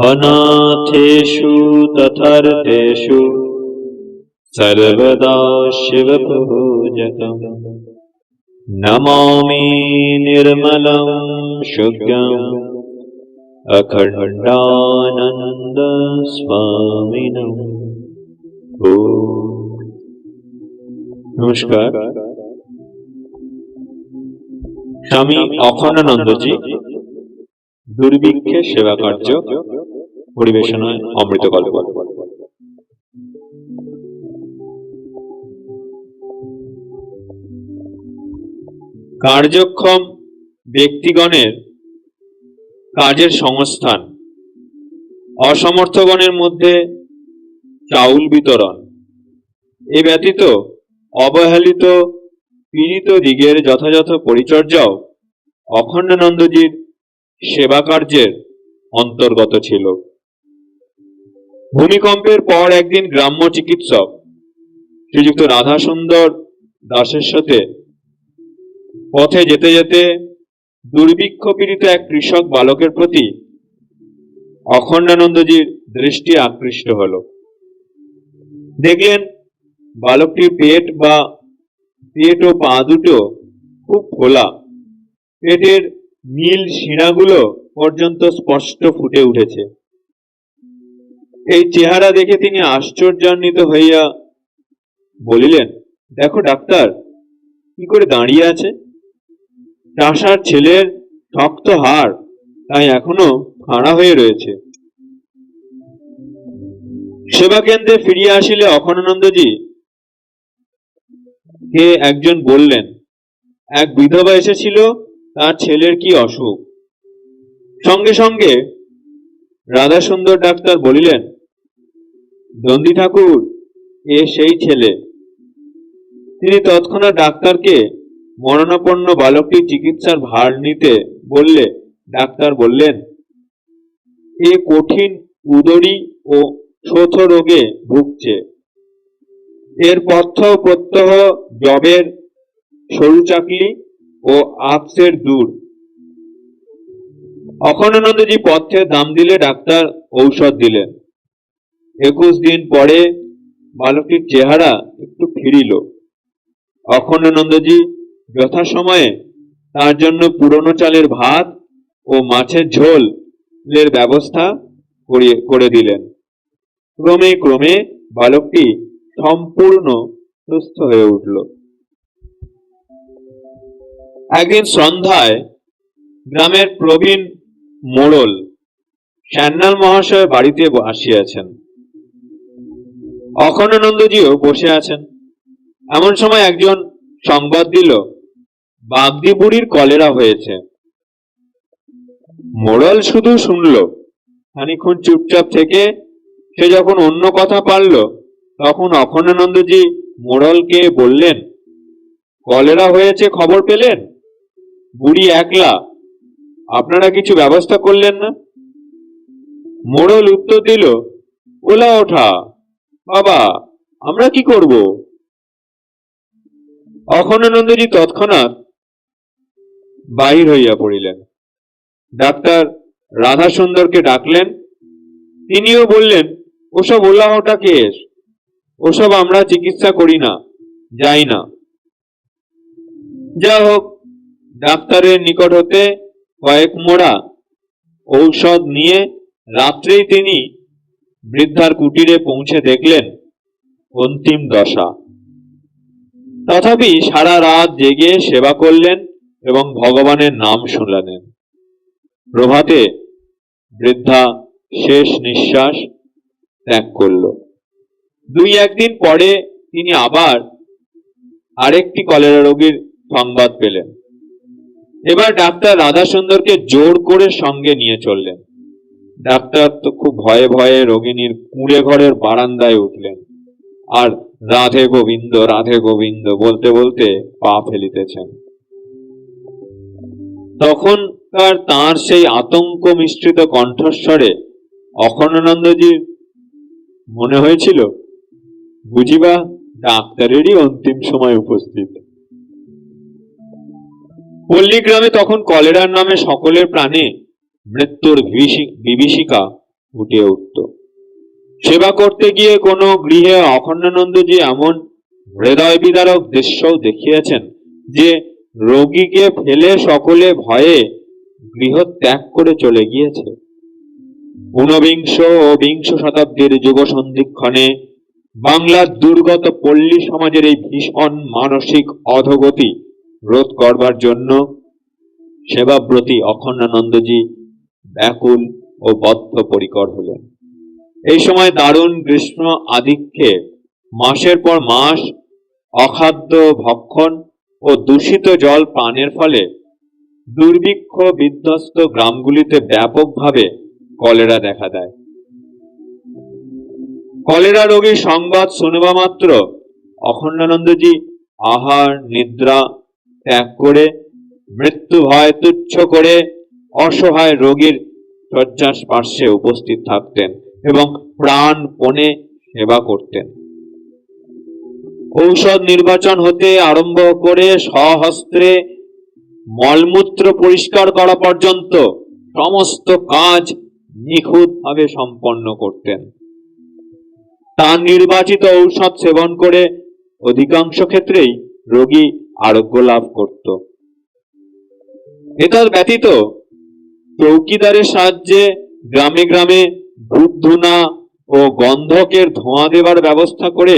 अनाथेषु तथर्तेषु सर्वदा शिवपूजकम् नमामि निर्मलं शुभ्रम् अखण्डानन्दस्वामिनम् ॐ নমস্কার স্বামী অখণ্ডানন্দজি দুর্ভিক্ষে সেবা কার্য পরিবেশনায় অমৃত গল্প। কার্যক্ষম ব্যক্তিগণের কাজের সংস্থান। অসমর্থগণের মধ্যে চাউল বিতরণ। এ ব্যতীত অবহেলিত, পীড়িত দিগের যথাযথ পরিচর্যাও অখণ্ডানন্দজির সেবা কার্যের অন্তর্গত ছিল। ভূমিকম্পের পর একদিন গ্রাম্য চিকিৎসক শ্রীযুক্ত রাধা সুন্দর দাসের সাথে পথে যেতে যেতে দুর্ভিক্ষ পীড়িত এক কৃষক বালকের প্রতি অখণ্ডানন্দজির দৃষ্টি আকৃষ্ট হল। দেখলেন বালকটির পেট বা পেট ও পা দুটো খুব খোলা। পেটের নীল শিরাগুলো পর্যন্ত স্পষ্ট ফুটে উঠেছে। এই চেহারা দেখে তিনি আশ্চর্যান্বিত হইয়া বলিলেন, দেখো ডাক্তার, কি করে দাঁড়িয়ে আছে? চাষার ছেলের শক্ত হাড় তাই এখনও খাড়া হয়ে রয়েছে। সেবা কেন্দ্রে ফিরিয়া আসিলে অখণ্ডানন্দজি কে একজন বললেন, এক বিধবা এসেছিল, তার ছেলের কি অসুখ? সঙ্গে সঙ্গে রাধা সুন্দর ডাক্তার বলিলেন দন্দি ঠাকুর, এ সেই ছেলে। তিনি তৎক্ষণাৎ ডাক্তারকে মরণাপন্ন বালকটি চিকিৎসার ভার নিতে বললে, ডাক্তার বললেন, এ কঠিন উদরী ও শোথ রোগে ভুগছে। এর পথ্য প্রত্যহ জবের সরু চাকলি ও আপসের দূর। অখণ্ডানন্দজি পথ্যের দাম দিলে ডাক্তার ঔষধ দিলেন। একুশ দিন পরে বালকটির চেহারা একটু ফিরিল। অখণ্ডানন্দজি যথাসময়ে তার জন্য পুরনো চালের ভাত ও মাছের ঝোল এর ব্যবস্থা করে দিলেন। ক্রমে ক্রমে বালকটি সম্পূর্ণ সুস্থ হয়ে উঠল। একদিন সন্ধ্যায় গ্রামের প্রবীণ মোড়ল শ্যান্নাল মহাশয় বাড়িতে আসিয়াছেন। অখণ্ডানন্দজিও বসে আছেন। এমন সময় একজন সংবাদ দিল, বাগদি বুড়ির কলেরা হয়েছে। মোড়ল শুধু শুনল খানিক্ষণ চুপচাপ থেকে সে যখন অন্য কথা পারল, তখন অখণ্ডানন্দজি মোড়লকে বললেন, কলেরা হয়েছে খবর পেলেন? বুড়ি একলা, আপনারা কিছু ব্যবস্থা করলেন না? মোড়ল উত্তর দিল, ওলা ওঠা। বাবা, আমরা কি করব? অখণ্ডানন্দজি তৎক্ষণাৎ বাহির হইয়া পড়িলেন। ডাক্তার রাধা সুন্দরকে ডাকলেন। তিনিও বললেন, ওসব ওলাহটা কেস? ওসব আমরা চিকিৎসা করি না, যাই না। যা হোক, ডাক্তারের নিকট হতে কয়েক মোড়া ঔষধ নিয়ে রাত্রেই তিনি বৃদ্ধার কুটিরে পৌঁছে দেখলেন অন্তিম দশা। তথাপি সারা রাত জেগে সেবা করলেন এবং ভগবানের নাম শুনলেন। প্রভাতে বৃদ্ধা শেষ নিঃশ্বাস ত্যাগ করল। দুই একদিন পরে তিনি আবার আরেকটি কলেরা রোগীর সংবাদ পেলেন। এবার ডাক্তার রাধাসুন্দরকে জোর করে সঙ্গে নিয়ে চললেন। ডাক্তার তো খুব ভয়ে ভয়ে রোগিনীর কুঁড়ে ঘরের বারান্দায় উঠলেন। আর রাধে গোবিন্দ রাধে গোবিন্দ বলতে বলতে পা ফেলিতেছেন। তখনকার তার সেই আতঙ্ক মিশ্রিত কণ্ঠস্বরে অখণ্ডানন্দজির মনে হয়েছিল, বুঝিবা, ডাক্তারেরই অন্তিম সময় উপস্থিত। পল্লীগ্রামে তখন কলেরার নামে সকলের প্রাণে মৃত্যুর বিভীষিকা ফুটে উঠত। সেবা করতে গিয়ে কোনো গৃহে অখণ্ডানন্দজি এমন হৃদয় বিদারক দৃশ্যও দেখিয়েছেন যে রোগীকে ফেলে সকলে ভয়ে গৃহ ত্যাগ করে চলে গিয়েছে। ঊনবিংশ ও বিংশ শতাব্দীর যুব সন্ধিক্ষণে বাংলার দুর্গত পল্লী সমাজের এই ভীষণ মানসিক অধগতি রোধ করবার জন্য সেবাব্রতী অখণ্ডানন্দজি ব্যাকুল ও বদ্ধপরিকর হলেন। এই সময় দারুণ গ্রীষ্ম আধিক্যে মাসের পর মাস অখাদ্য ভক্ষণ ও দূষিত জল পানের ফলে দুর্ভিক্ষ বিধ্বস্ত গ্রামগুলিতে ব্যাপকভাবে কলেরা দেখা দেয়। কলেরা রোগীর সংবাদ শুনবা মাত্র। অখণ্ডানন্দজি আহার, নিদ্রা ত্যাগ করে, মৃত্যু ভয় তুচ্ছ করে অসহায় রোগীর শয্যার পার্শ্বে উপস্থিত থাকতেন এবং প্রাণপণে সেবা করতেন। ঔষধ নির্বাচন হতে আরম্ভ করে সহস্ত্রে মলমূত্র পরিষ্কার করা পর্যন্ত সমস্ত কাজ নিখুঁতভাবে সম্পন্ন করতেন। তার নির্বাচিত ঔষধ সেবন করে অধিকাংশ ক্ষেত্রেই রোগী আরোগ্য লাভ করত। এতদ ব্যতীত চৌকিদারের সাহায্যে গ্রামে গ্রামে ধূপ ও গন্ধকের ধোঁয়া দেবার ব্যবস্থা করে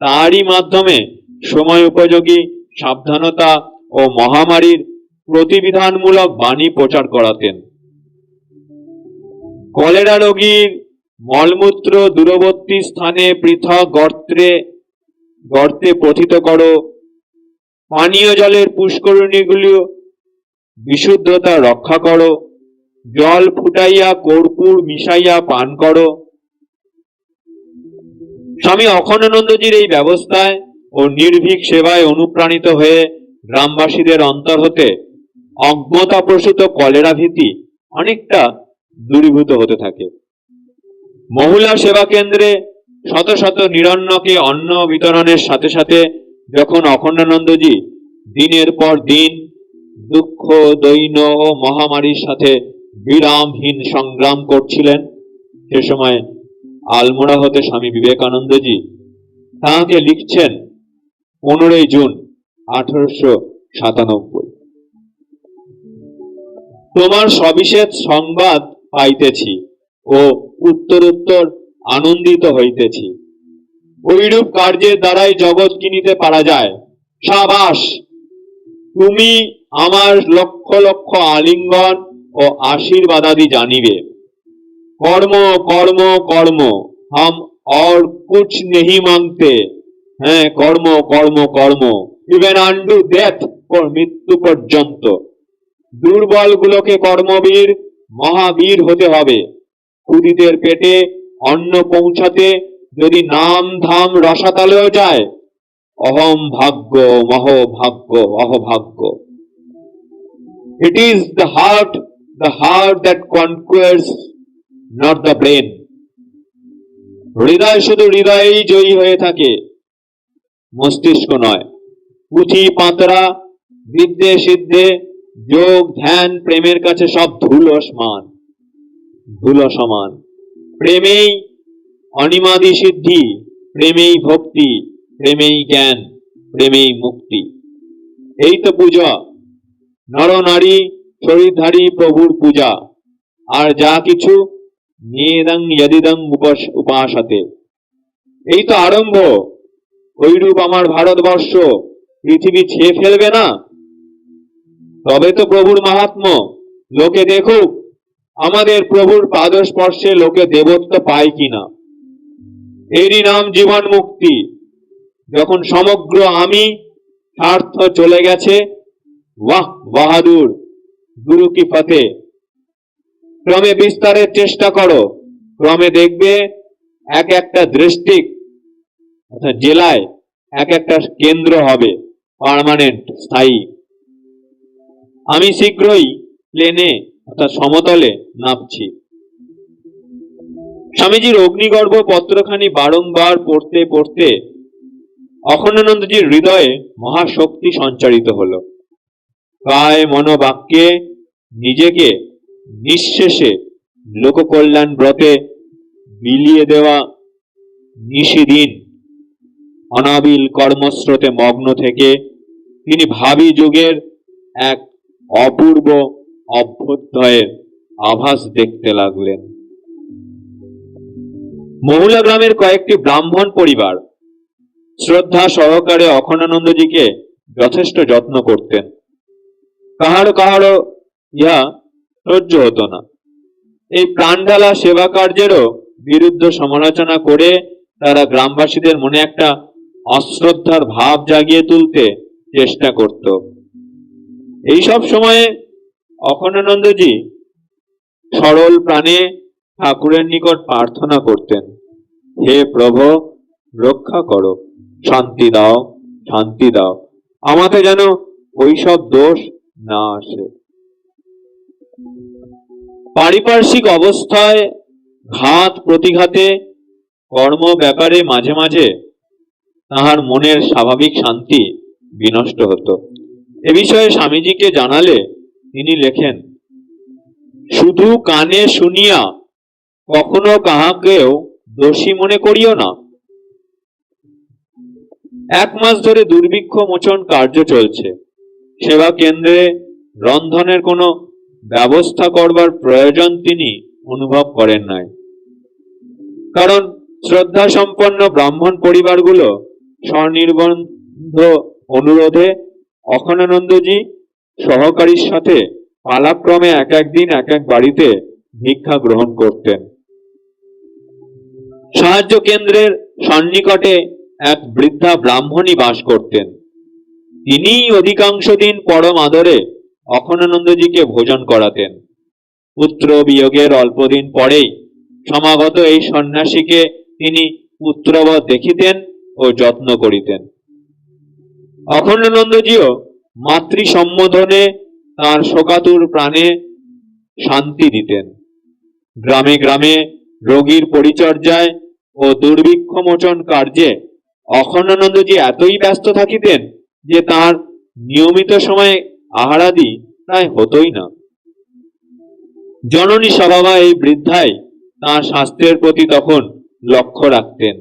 তারই মাধ্যমে সময় উপযোগী, সাবধানতা ও মহামারীর প্রতিবিধানমূলক বাণী প্রচার করাতেন। কলেরা রোগীর মলমূত্র দূরবর্তী স্থানে পৃথক গর্তে গর্তে পথিত করো। পানীয় জলের পুষ্করণীগুলো বিশুদ্ধতা রক্ষা করো। জল ফুটাইয়া, কর্পূর মিশাইয়া পান করো। স্বামী অখণ্ডানন্দজির এই ব্যবস্থায় ও নির্ভীক সেবায় অনুপ্রাণিত হয়ে গ্রামবাসীদের অন্তর হতে অজ্ঞতাপ্রসূত কলেরা ভীতি অনেকটা দূরীভূত হতে থাকে। মহিলা সেবা কেন্দ্রে শত শত নিরন্নকে অন্ন বিতরণের সাথে সাথে যখন অখণ্ডানন্দজি দিনের পর দিন দুঃখ দৈন্য ও মহামারীর সাথে বিরামহীন সংগ্রাম করছিলেন। সে সময় আলমোড়া হতে স্বামী বিবেকানন্দজি তাহাকে লিখছেন পনেরোই জুন আঠারোশো সাতানব্বই। তোমার সবিশেষ সংবাদ পাইতেছি ও উত্তরোত্তর আনন্দিত হইতেছি। ঐরূপ কার্যের দ্বারাই জগৎ কিনিতে পারা যায়। সাবাস! তুমি আমার লক্ষ লক্ষ আলিঙ্গন ও আশীর্বাদাদি জানিবে কর্ম কর্ম কর্ম হাম और कुछ नहीं मांगते হ্যাঁ কর্ম কর্ম কর্ম ইভেন আন্ডু ডেথ ফর মৃত্যু পর্যন্ত দুর্বল গুলোকে কর্মবীর মহাবীর হতে হবে ক্ষুদিতের পেটে অন্ন পৌঁছাতে যদি নাম ধাম রসাতালেও যায় অহম ভাগ্য মহ ভাগ্য অহভাগ্য it is the heart the heart that conquers not the brain হৃদয় শুধু হৃদয়েই জয়ী হয়ে থাকে, মস্তিষ্ক নয়। পুঁথি, পাতরা, বিদ্যে, সিদ্ধে, যোগ, ধ্যান, প্রেমের কাছে সব ধুলো সমান। ধুলো সমান। প্রেমেই অনিমাদি সিদ্ধি, প্রেমেই ভক্তি, প্রেমেই জ্ঞান, প্রেমেই মুক্তি। এই তো পূজা। নর, নারী শরীরধারী প্রভুর পূজা। আর যা কিছু নিয়েদং উপাস, উপাসতে। এই তো আরম্ভ। ওইরূপ আমার ভারতবর্ষ পৃথিবী ছেয়ে ফেলবে না। তবে তো প্রভুর মাহাত্ম লোকে দেখুক, আমাদের প্রভুর পাদস্পর্শে লোকে দেবত্ব পায় কিনা। এরই নাম জীবন মুক্তি। যখন সমগ্র আমি স্বার্থ চলে গেছে, বাহ বাহাদুর! গুরু কি ফতে ক্রমে বিস্তারের চেষ্টা করো। ক্রমে দেখবে এক একটা দৃষ্টিক, অর্থাৎ জেলায় এক একটা কেন্দ্র হবে, পার্মানেন্ট, স্থায়ী। আমি শীঘ্রই প্লেনে, অর্থাৎ সমতলে নামছি। স্বামীজির অগ্নিগর্ভ পত্রখানি বারংবার পড়তে পড়তে অখণ্ডানন্দজির হৃদয়ে মহাশক্তি সঞ্চারিত হলো। কায় মনোবাক্যে নিজেকে নিঃশেষে লোককল্যাণ ব্রতে বিলিয়ে দেওয়া নিশিদিন। অনাবিল কর্মস্রোতে মগ্ন থেকে তিনি ভাবি যুগের এক অপূর্ব অভ্যুদয়ের আভাস দেখতে লাগলেন। মহুলা গ্রামের কয়েকটি ব্রাহ্মণ পরিবার শ্রদ্ধা সহকারে অখণ্ডানন্দজিকে যথেষ্ট যত্ন করতেন। কাহারো কাহারো ইহা সহ্য হতো না। এই প্রাণঢালা সেবা কার্যেরও বিরুদ্ধ সমালোচনা করে তারা গ্রামবাসীদের মনে একটা অশ্রদ্ধার ভাব জাগিয়ে তুলতে চেষ্টা করত। এইসব সময়ে অখণ্ডানন্দজি সরল প্রাণে ঠাকুরের নিকট প্রার্থনা করতেন, হে প্রভু, রক্ষা করো, শান্তি দাও শান্তি দাও। আমাতে যেন ওইসব দোষ না আসে। পারিপার্শ্বিক অবস্থায় ঘাত প্রতিঘাতে কর্ম ব্যাপারে মাঝে মাঝে তাহার মনের স্বাভাবিক শান্তি বিনষ্ট হতো। এ বিষয়ে স্বামীজিকে জানালে তিনি লেখেন, শুধু কানে শুনিয়া কখনো কাহাকেও দোষী মনে করিও না। এক মাস ধরে দুর্ভিক্ষ মোচন কার্য চলছে। সেবা কেন্দ্রে রন্ধনের কোনো ব্যবস্থা করবার প্রয়োজন তিনি অনুভব করেন নাই। কারণ শ্রদ্ধা সম্পন্ন ব্রাহ্মণ পরিবারগুলো স্বনির্বন্ধ অনুরোধে অখণ্ডানন্দজি সহকারীর সাথে পালাক্রমে এক এক দিন এক এক বাড়িতে ভিক্ষা গ্রহণ করতেন। সাহায্য কেন্দ্রের সন্নিকটে এক বৃদ্ধা ব্রাহ্মণী বাস করতেন। তিনিই অধিকাংশ দিন পরম আদরে অখণ্ডানন্দজিকে ভোজন করাতেন। পুত্র বিয়োগের অল্পদিন পরেই সমাগত এই সন্ন্যাসীকে তিনি পুত্রবৎ দেখিতেন ও যত্ন করিতেন। অখণ্ডানন্দজিও মাতৃ সম্বোধনে তাঁর শোকাতুর প্রাণে শান্তি দিতেন। গ্রামে গ্রামে রোগীর পরিচর্যায় ও দুর্ভিক্ষ মোচন কার্যে অখণ্ডানন্দজি এতই ব্যস্ত থাকিতেন যে তার নিয়মিত সময়ে আহারাদি প্রায় হতোই না। জননী স্বভাবা এই বৃদ্ধায় তাঁর স্বাস্থ্যের প্রতি তখন লক্ষ্য রাখতেন।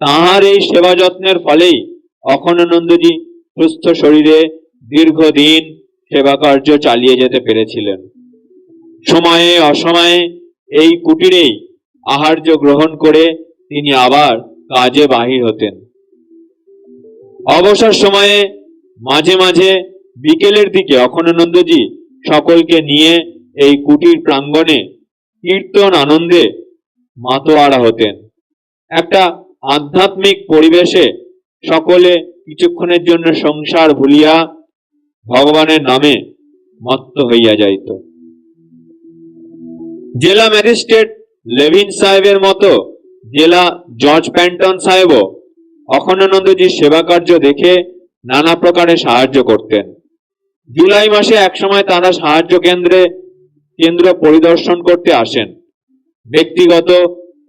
তাহার এই সেবা যত্নের ফলেই অখণ্ডানন্দজি সুস্থ শরীরে দীর্ঘদিন সেবা কার্য চালিয়ে যেতে পেরেছিলেন। সময়ে অসময়ে এই কুটিরেই আহার্য গ্রহণ করে তিনি আবার কাজে বাহির হতেন। অবসর সময়ে মাঝে মাঝে বিকেলের দিকে অখণ্ডানন্দজি সকলকে নিয়ে এই কুটির প্রাঙ্গণে কীর্তন আনন্দে মাতোয়ারা হতেন। একটা আধ্যাত্মিক পরিবেশে সকলে কিছুক্ষণের জন্য সংসার ভুলিয়া ভগবানের নামে মত্ত হইয়া যাইত। জেলা ম্যাজিস্ট্রেট লেভিন সাহেবের মতো জেলা জর্জ প্যান্টন সাহেবও অখণ্ডানন্দজির সেবা কার্য দেখে নানা প্রকারে সাহায্য করতেন। জুলাই মাসে একসময় তারা সাহায্য কেন্দ্রে, কেন্দ্র পরিদর্শন করতে আসেন। ব্যক্তিগত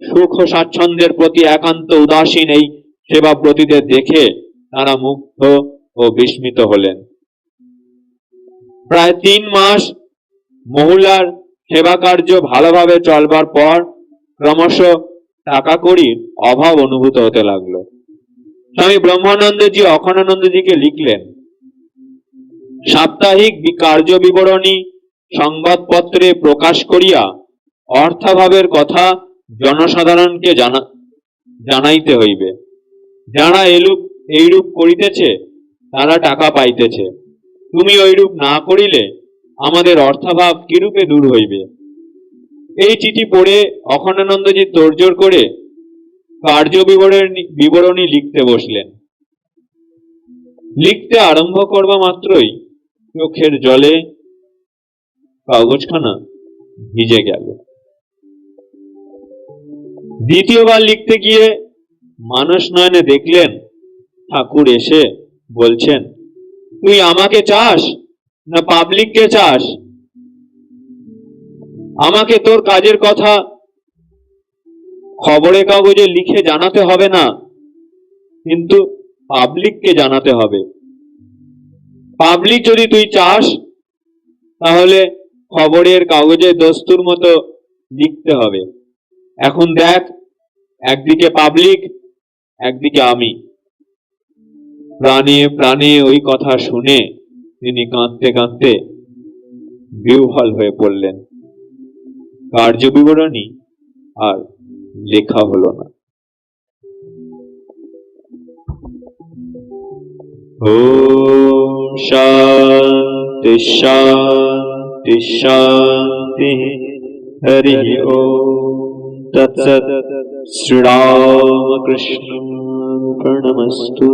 সুখ ও স্বাচ্ছন্দ্যের প্রতি একান্ত উদাসীন এই সেবা প্রতিদের দেখে তারা মুগ্ধ ও বিস্মিত হলেন। প্রায় তিন মাস মহুলার সেবা কার্য ভালোভাবে চলবার পর ক্রমশ টাকা কড়ির অভাব অনুভূত হতে লাগল। স্বামী ব্রহ্মানন্দজি অখণ্ডানন্দজিকে লিখলেন। সাপ্তাহিক কার্য বিবরণী সংবাদপত্রে প্রকাশ করিয়া অর্থাভাবের কথা জনসাধারণকে জানা জানাইতে হইবে। যারা এলুপ এইরূপ করিতেছে, তারা টাকা পাইতেছে। তুমি ওইরূপ না করিলে আমাদের অর্থাভাব কিরূপে দূর হইবে? এই চিঠি পড়ে অখণ্ডানন্দজি তোড়জোড় করে কার্য বিবরণী লিখতে বসলেন। লিখতে আরম্ভ করবা মাত্রই চোখের জলে কাগজখানা ভিজে গেল। দ্বিতীয়বার লিখতে গিয়ে মানস নয়নে দেখলেন, ঠাকুর এসে বলছেন, তুই আমাকে চাস না পাবলিককে চাস? আমাকে তোর কাজের কথা খবরে কাগজে লিখে জানাতে হবে না, কিন্তু পাবলিককে জানাতে হবে। পাবলিক যদি তুই চাস, তাহলে খবরের কাগজে দস্তুর মতো লিখতে হবে। এখন দেখ, একদিকে পাবলিক একদিকে আমি। প্রাণে প্রাণে ওই কথা শুনে তিনি কাঁদতে কাঁদতে বিহ্বল হয়ে পড়লেন। কার্য বিবরণী আর লেখা হলো না ॐ शान्ति शान्ति शान्तिः हरिः ॐ तत्सत् श्रीरामकृष्णं प्रणमस्तु